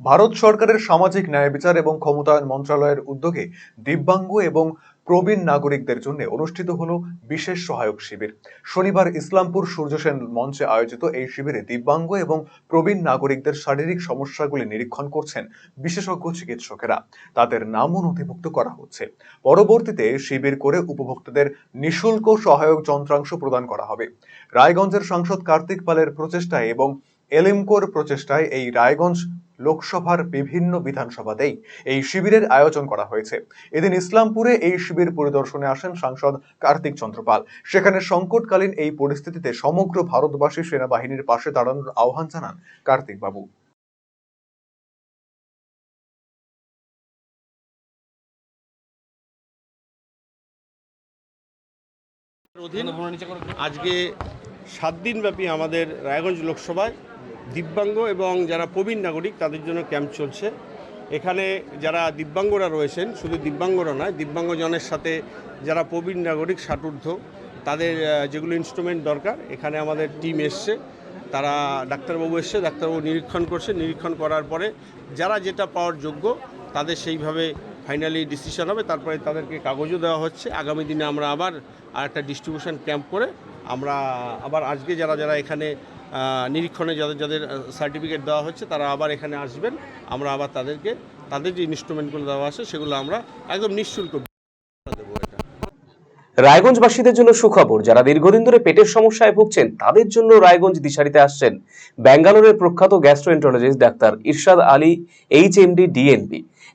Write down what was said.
ভারত সরকারের সামাজিক ন্যায় বিচার এবং ক্ষমতায়ন মন্ত্রণালয়ের উদ্যোগে দিব্যাঙ্গ এবং প্রবীণ নাগরিকদের জন্য অনুষ্ঠিত হলো বিশেষ সহায়ক শিবির। শনিবার ইসলামপুর সূর্যসেন মঞ্চে আয়োজিত এই শিবিরে দিব্যাঙ্গ এবং প্রবীণ নাগরিকদের শারীরিক সমস্যাগুলি নিরীক্ষণ করছেন বিশেষজ্ঞ চিকিৎসকেরা। তাদের নামও নথিভুক্ত করা হচ্ছে। পরবর্তীতে শিবির করে উপভোক্তাদের নিঃশুল্ক সহায়ক যন্ত্রাংশ প্রদান করা হবে। রায়গঞ্জের সাংসদ কার্তিক পালের প্রচেষ্টায় এবং এলিমকোর প্রচেষ্টায় এই রায়গঞ্জ লোকসভার বিভিন্ন বিধানসভাতেই এই শিবিরের আয়োজন করা হয়েছে। এদিন ইসলামপুরে এই শিবির পরিদর্শনে আসেন সাংসদ কার্তিক চন্দ্রপাল। সেখানে সংকটকালীন এই পরিস্থিতিতে সমগ্র ভারতবাসী সেনাবাহিনীর পাশে দাঁড়ানোর আহ্বান জানান কার্তিক বাবু। আজকে সাত দিনব্যাপী আমাদের রায়গঞ্জ লোকসভায় দিব্যাঙ্গ এবং যারা প্রবীণ নাগরিক তাদের জন্য ক্যাম্প চলছে। এখানে যারা দিব্যাঙ্গরা রয়েছেন, শুধু দিব্যাঙ্গরা নয়, দিব্যাঙ্গজনের সাথে যারা প্রবীণ নাগরিক ষাটূর্ধ্ব তাদের যেগুলো ইনস্ট্রুমেন্ট দরকার, এখানে আমাদের টিম এসছে। তারা ডাক্তারবাবু এসছে, ডাক্তারবাবু নিরীক্ষণ করছে। নিরীক্ষণ করার পরে যারা যেটা পাওয়ার যোগ্য, তাদের সেইভাবে ফাইনালি ডিসিশন হবে। তারপরে তাদেরকে কাগজও দেওয়া হচ্ছে। আগামী দিনে আমরা আবার আর একটা ডিস্ট্রিবিউশন ক্যাম্প করে আমরা আবার আজকে যারা যারা এখানে নিরীক্ষণে যাদের যাদের সার্টিফিকেট দেওয়া হচ্ছে, তারা আবার এখানে আসবেন। আমরা আবার তাদেরকে, তাদের যে ইনস্ট্রুমেন্টগুলো দেওয়া আছে, সেগুলো আমরা একদম নিঃশুল্ক রায়গঞ্জবাসীদের জন্য সুখবর, যারা দীর্ঘদিন ধরে পেটের সমস্যায় ভুগছেন, তাদের জন্য রায়গঞ্জ দিশারিতে আসছেন ব্যাঙ্গালোরের প্রখ্যাত গ্যাস্ট্রোএন্টারোলজিস্ট ডাক্তার ইরশাদ আলী এইচ এমডি ডিএনবি